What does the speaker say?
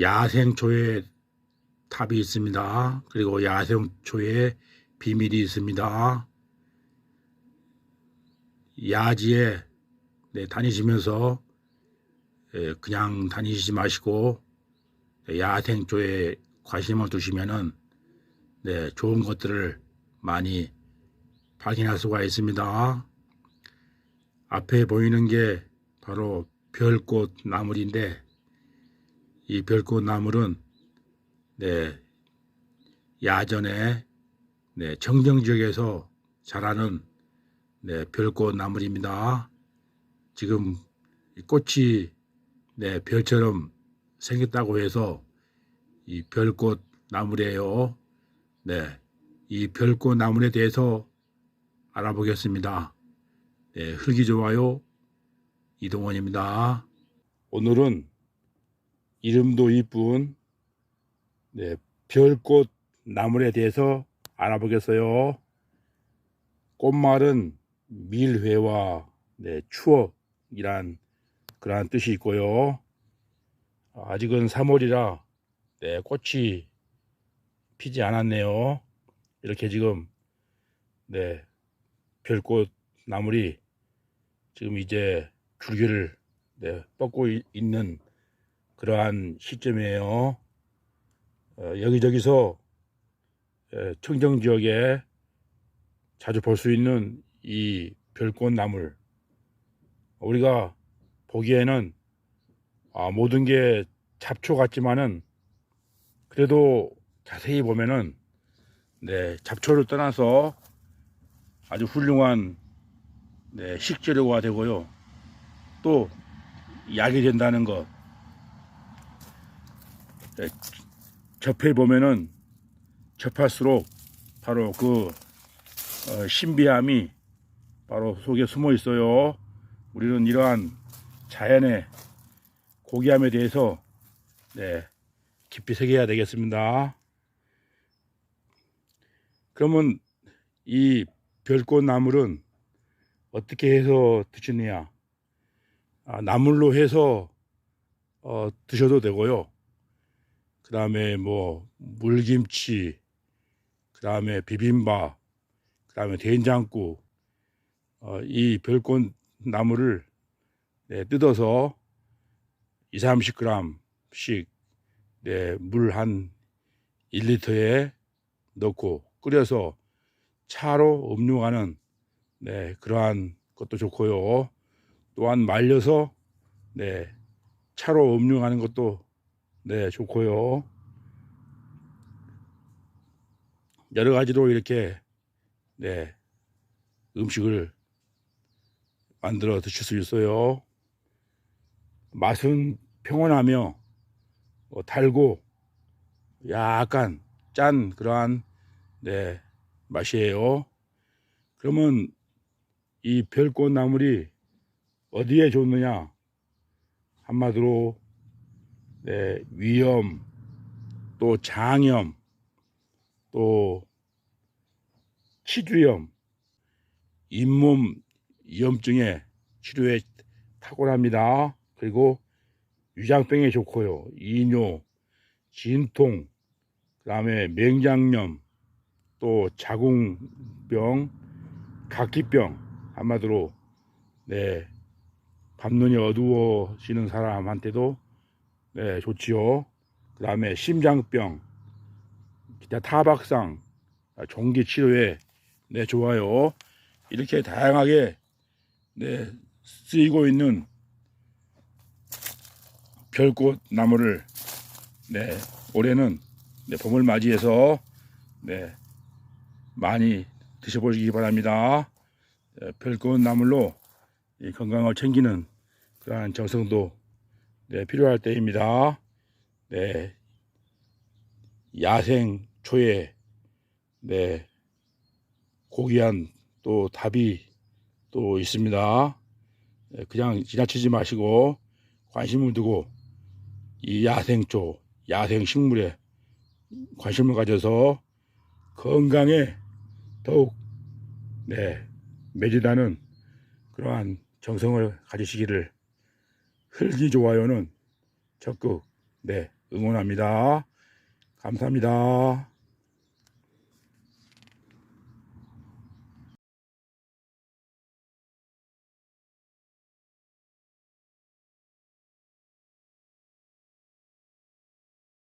야생초에 탑이 있습니다. 그리고 야생초에 비밀이 있습니다. 야지에 네, 다니시면서 예, 그냥 다니시지 마시고 네, 야생초에 관심을 두시면은 네, 좋은 것들을 많이 발견할 수가 있습니다. 앞에 보이는 게 바로 별꽃 나물인데 이 별꽃 나물은 네, 야전에 네, 정정 지역에서 자라는 네, 별꽃 나물입니다. 지금 이 꽃이 네, 별처럼 생겼다고 해서 이 별꽃 나물이에요. 네, 이 별꽃 나물에 대해서 알아보겠습니다. 네, 흙이 좋아요. 이동원입니다. 오늘은 이름도 이쁜 네, 별꽃 나물에 대해서 알아보겠어요. 꽃말은 밀회와 네, 추억이란 그러한 뜻이 있고요. 아직은 3월이라 네, 꽃이 피지 않았네요. 이렇게 지금 네, 별꽃 나물이 지금 이제 줄기를 네, 뻗고 이- 있는 그러한 시점이에요. 어, 여기저기서 에, 청정 지역에 자주 볼 수 있는 이 별꽃 나물 우리가 보기에는 아, 모든 게 잡초 같지만은 그래도 자세히 보면은 네, 잡초를 떠나서 아주 훌륭한 네, 식재료가 되고요. 또 약이 된다는 것. 네, 접해 보면은 접할수록 바로 그 어, 신비함이 바로 속에 숨어 있어요. 우리는 이러한 자연의 고귀함에 대해서 네, 깊이 새겨야 되겠습니다. 그러면 이 별꽃 나물은 어떻게 해서 드시느냐? 아, 나물로 해서 어, 드셔도 되고요. 그 다음에 뭐 물김치, 그 다음에 비빔밥, 그 다음에 된장국, 어, 이 별꽃 나물을 네, 뜯어서 2, 30g씩 네, 물한 1리터에 넣고 끓여서 차로 음용하는 네, 그러한 것도 좋고요. 또한 말려서 네, 차로 음용하는 것도 네, 좋고요. 여러 가지로 이렇게 네, 음식을 만들어 드실 수 있어요. 맛은 평온하며 어, 달고 약간 짠 그러한 네, 맛이에요. 그러면 이 별꽃 나물이 어디에 좋느냐? 한마디로 네, 위염, 또 장염, 또 치주염, 잇몸 염증의 치료에 탁월합니다. 그리고 위장병에 좋고요. 이뇨, 진통, 그 다음에 맹장염, 또 자궁병, 각기병, 한마디로 네 밤눈이 어두워지는 사람한테도 네 좋지요. 그 다음에 심장병, 기타 타박상, 종기 치료에 네 좋아요. 이렇게 다양하게 네 쓰이고 있는 별꽃 나무를 네 올해는 네, 봄을 맞이해서 네 많이 드셔보시기 바랍니다. 네, 별꽃 나물로 이 건강을 챙기는 그러한 정성도 네, 필요할 때입니다. 네, 야생 초에 네, 고귀한 또 답이 또 있습니다. 네, 그냥 지나치지 마시고 관심을 두고 이 야생초, 야생 식물에 관심을 가져서 건강에 더욱 네, 매진하는 그러한 정성을 가지시기를 흙이 좋아요는 적극 네, 응원합니다. 감사합니다.